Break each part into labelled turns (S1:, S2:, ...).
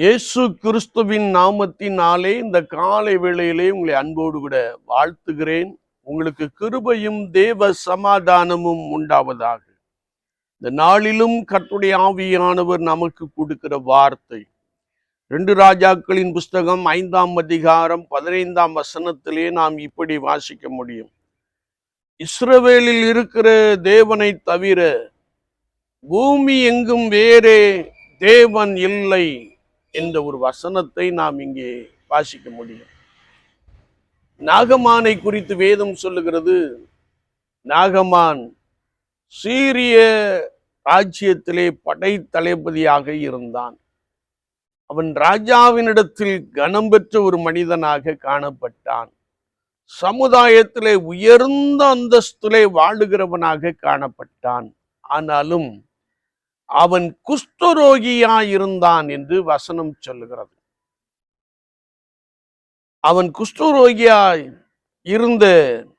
S1: இயேசு கிறிஸ்துவின் நாமத்தினாலே இந்த காலை வேளையிலே உங்களை அன்போடு கூட வாழ்த்துகிறேன். உங்களுக்கு கிருபையும் தேவ சமாதானமும் உண்டாவதாக. இந்த நாளிலும் கர்த்தருடைய ஆவியானவர் நமக்கு கொடுக்கிற வார்த்தை. ரெண்டு ராஜாக்களின் புஸ்தகம் ஐந்தாம் அதிகாரம் பதினைந்தாம் வசனத்திலே நாம் இப்படி வாசிக்க முடியும். இஸ்ரவேலில் இருக்கிற தேவனை தவிர பூமி எங்கும் வேறே தேவன் இல்லை. என்ற ஒரு வசனத்தை நாம் இங்கே வாசிக்க முடியும். நாகமானை குறித்து வேதம் சொல்லுகிறது நாகமான் சீரிய ராஜ்யத்திலே படை தளபதியாக இருந்தான். அவன் ராஜாவினிடத்தில் கனம் பெற்ற ஒரு மனிதனாக காணப்பட்டான். சமுதாயத்திலே உயர்ந்த அந்தஸ்திலே வாழுகிறவனாக காணப்பட்டான். ஆனாலும் அவன் குஸ்துரோகியாயிருந்தான் இருந்தான் என்று வசனம் சொல்லுகிறது. அவன் குஸ்துரோகியாய் இருந்ததை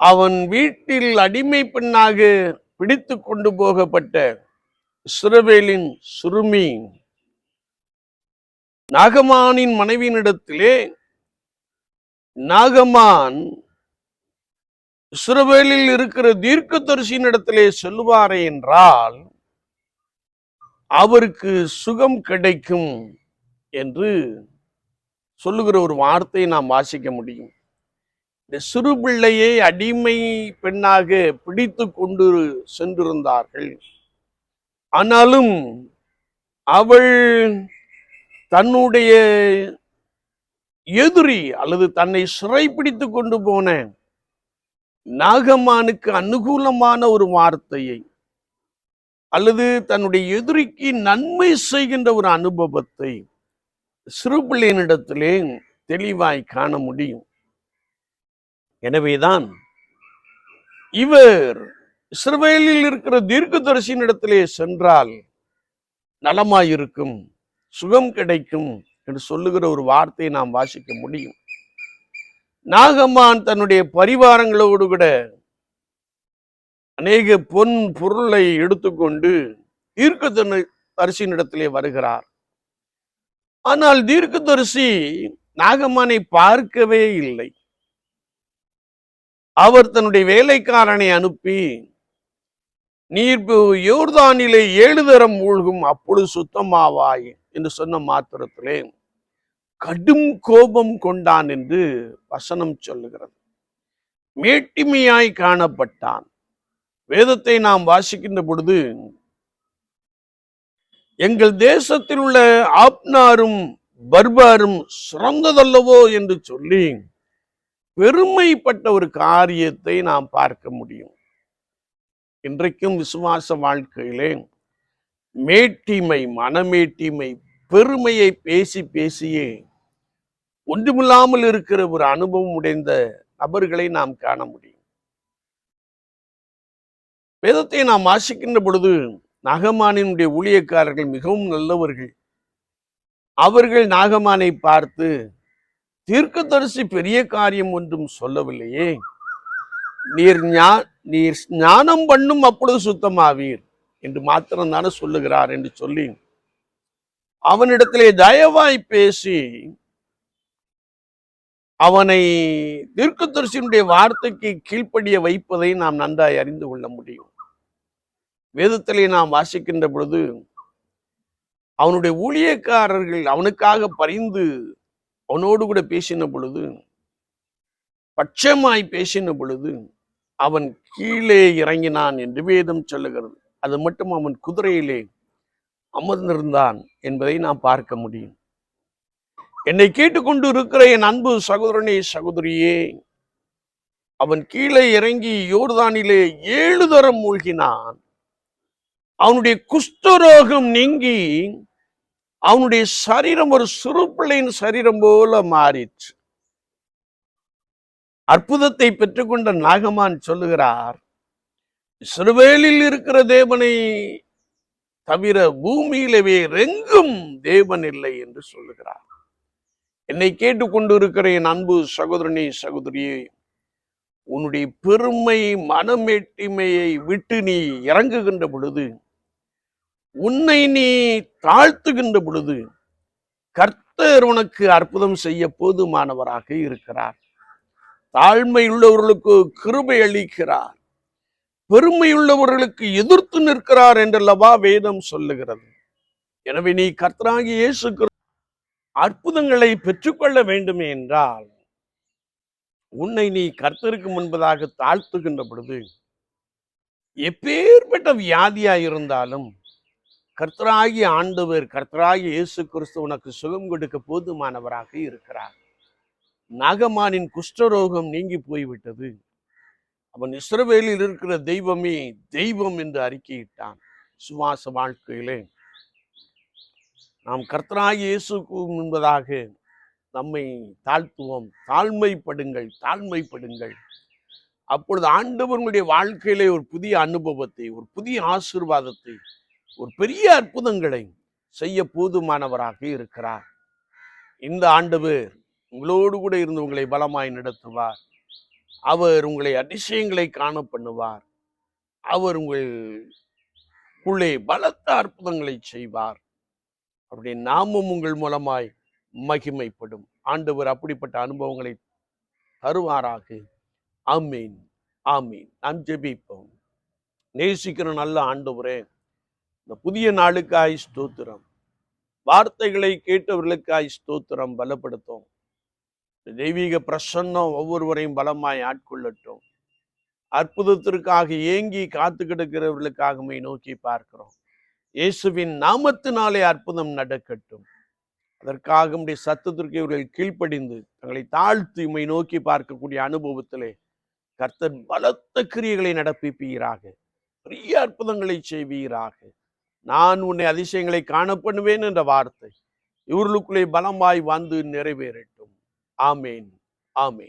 S1: அவன் வீட்டில் அடிமை பெண்ணாக பிடித்து கொண்டு போகப்பட்ட இஸ்ரவேலின் சிறுமி நாகமானின் மனைவியினிடத்திலே நாகமான் இஸ்ரவேலில் இருக்கிற தீர்க்கதரிசியின் இடத்திலே சொல்லுவாரே என்றால் அவருக்கு சுகம் கிடைக்கும் என்று சொல்லுகிற ஒரு வார்த்தையை நாம் வாசிக்க முடியும். இந்த சிறு பிள்ளையை அடிமை பெண்ணாக பிடித்து கொண்டு சென்றிருந்தார்கள். ஆனாலும் அவள் தன்னுடைய எதிரி அல்லது தன்னை சிறைப்பிடித்து கொண்டு போன நாகமானுக்கு அனுகூலமான ஒரு வார்த்தையை அல்லது தன்னுடைய எதிரிக்கு நன்மை செய்கின்ற ஒரு அனுபவத்தை சிறுபிள்ளையனிடத்திலே தெளிவாய் காண முடியும். எனவேதான் இவர் இஸ்ரவேலில் இருக்கிற தீர்க்கதரிசியினிடத்திலே சென்றால் நலமாயிருக்கும் சுகம் கிடைக்கும் என்று சொல்லுகிற ஒரு வார்த்தையை நாம் வாசிக்க முடியும். நாகமான் தன்னுடைய பரிவாரங்களோடு கூட அநேக பொன் பொருளை எடுத்துக்கொண்டு தீர்க்க தரிசியினிடத்திலே வருகிறார். ஆனால் தீர்க்கதரிசி நாகமானை பார்க்கவே இல்லை. அவர் தன்னுடைய வேலைக்காரனை அனுப்பி நீர் யோர்தானிலே ஏழு தரம் மூழ்கும் அப்பொழுது சுத்தமாவாய் என்று சொன்ன மாத்திரத்திலே கடும் கோபம் கொண்டான் என்று வசனம் சொல்லுகிறது. மேட்டிமையாய் காணப்பட்டான். வேதத்தை நாம் வாசிக்கின்ற பொழுது எங்கள் தேசத்தில் உள்ள ஆப்னாரும் பர்பாரும் சிறந்ததல்லவோ என்று சொல்லி பெருமைப்பட்ட ஒரு காரியத்தை நாம் பார்க்க முடியும். இன்றைக்கும் விசுவாச வாழ்க்கையிலே மேட்டிமை மனமேட்டிமை பெருமையை பேசி பேசியே ஒன்றுமில்லாமல் இருக்கிற ஒரு அனுபவம் உடைந்த நபர்களை நாம் காண முடியும். வேதத்தை நாம் வாசிக்கின்ற பொழுது நாகமானினுடைய ஊழியக்காரர்கள் மிகவும் நல்லவர்கள். அவர்கள் நாகமானை பார்த்து தீர்க்கதரிசி பெரிய காரியம் ஒன்றும் சொல்லவில்லையே. நீர் ஞா நீர் ஞானம் பண்ணும் அப்பொழுது சுத்தமாவீர் என்று மாத்திரம் தானே சொல்லுகிறார் என்று சொல்லி அவனிடத்திலே தயவாய் பேசி அவனை தீர்க்கதரிசியினுடைய வார்த்தைக்கு கீழ்ப்படிய வைப்பதை நாம் நன்றாய் அறிந்து கொள்ள முடியும். வேதத்திலே நாம் வாசிக்கின்ற பொழுது அவனுடைய ஊழியக்காரர்கள் அவனுக்காக பரிந்து அவனோடு கூட பேசின பொழுது பட்சமாய் பேசின பொழுது அவன் கீழே இறங்கினான் என்று வேதம் சொல்லுகிறது. அது மட்டும் அவன் குதிரையிலே அமர்ந்திருந்தான் என்பதை நாம் பார்க்க முடியும். என்னை கேட்டுக்கொண்டு இருக்கிற என் அன்பு சகோதரனே சகோதரியே அவன் கீழே இறங்கி யோர்தானிலே ஏழு தரம் மூழ்கினான். அவனுடைய குஷ்டரோகம் நீங்கி அவனுடைய சரீரம் ஒரு சிறு பிள்ளையின் சரீரம் போல மாறிற்று. அற்புதத்தை பெற்றுக்கொண்ட நாகமான் சொல்லுகிறார் சிறுவேலில் இருக்கிற தேவனை தவிர பூமியிலவே ரெங்கும் தேவன் இல்லை என்று சொல்லுகிறார். என்னை கேட்டுக்கொண்டிருக்கிற என் அன்பு சகோதரனே சகோதரியே உன்னுடைய பெருமை மனமேட்டிமையை விட்டு நீ இறங்குகின்ற பொழுது உன்னை நீ தாழ்த்துகின்ற பொழுது கர்த்தர் உனக்கு அற்புதம் செய்ய போதுமானவராக இருக்கிறார். தாழ்மை உள்ளவர்களுக்கு கிருபை அளிக்கிறார். பெருமையுள்ளவர்களுக்கு எதிர்த்து நிற்கிறார் என்றல்லவா வேதம் சொல்லுகிறது. எனவே நீ கர்த்தராகி இயேசு அற்புதங்களை பெற்றுக்கொள்ள வேண்டுமே என்றால் உன்னை நீ கர்த்தருக்கு முன்பதாக தாழ்த்துகின்ற பொழுது எப்பேற்பட்ட வியாதியா இருந்தாலும் கர்த்தராகி ஆண்டவர் கர்த்தராகி இயேசு கிறிஸ்து உனக்கு சுகம் கொடுக்க போதுமானவராக இருக்கிறார். நாகமானின் குஷ்டரோகம் நீங்கி போய்விட்டது. அவன் இஸ்ரவேலில் இருக்கிற தெய்வமே தெய்வம் என்று அறிக்கையிட்டான் சுவாச வாழ்க்கையிலே. நாம் கர்த்தராகிய இயேசுக்கு என்பதாக நம்மை தாழ்த்துவோம். தாழ்மைப்படுங்கள் தாழ்மைப்படுங்கள். அப்பொழுது ஆண்டவர்களுடைய வாழ்க்கையிலே ஒரு புதிய அனுபவத்தை ஒரு புதிய ஆசீர்வாதத்தை ஒரு பெரிய அற்புதங்களை செய்ய போதுமானவராக இருக்கிறார். இந்த ஆண்டவர் உங்களோடு கூட இருந்து உங்களை பலமாய் நடத்துவார். அவர் உங்களை அதிசயங்களை காண பண்ணுவார். அவர் உங்கள் உள்ளே பலத்த அற்புதங்களை செய்வார். அவருடைய நாமம் உங்கள் மூலமாய் மகிமைப்படும். ஆண்டவர் அப்படிப்பட்ட அனுபவங்களை தருவாராக. ஆமீன். ஆமீன். நாம் ஜெபிப்போம். நேசிக்கிற நல்ல ஆண்டவரே இந்த புதிய நாளுக்காய் ஸ்தோத்திரம். வார்த்தைகளை கேட்டவர்களுக்காய் ஸ்தோத்திரம் பலப்படுத்தும். தெய்வீக பிரசன்னம் ஒவ்வொருவரையும் பலமாய் ஆட்கொள்ளட்டும். அற்புதத்திற்காக ஏங்கி காத்து கிடக்கிறவர்களுக்காகவே நோக்கி பார்க்கிறோம். இயேசுவின் நாமத்தினாலே அற்புதம் நடக்கட்டும். அதற்காக நம்முடைய சத்தத்திற்குரியவர்கள் கீழ்ப்படிந்து தங்களை தாழ்த்தி இம்மை நோக்கி பார்க்கக்கூடிய அனுபவத்திலே கர்த்தர் பலத்த கிரியைகளை நடப்பிப்பீராக. பெரிய அற்புதங்களை செய்வீராக. நான் உன்னை அதிசயங்களை காணப்படுவேன் என்ற வார்த்தை இவர்களுக்குள்ளே பலமாய் வந்து நிறைவேறட்டும். ஆமேன். ஆமேன்.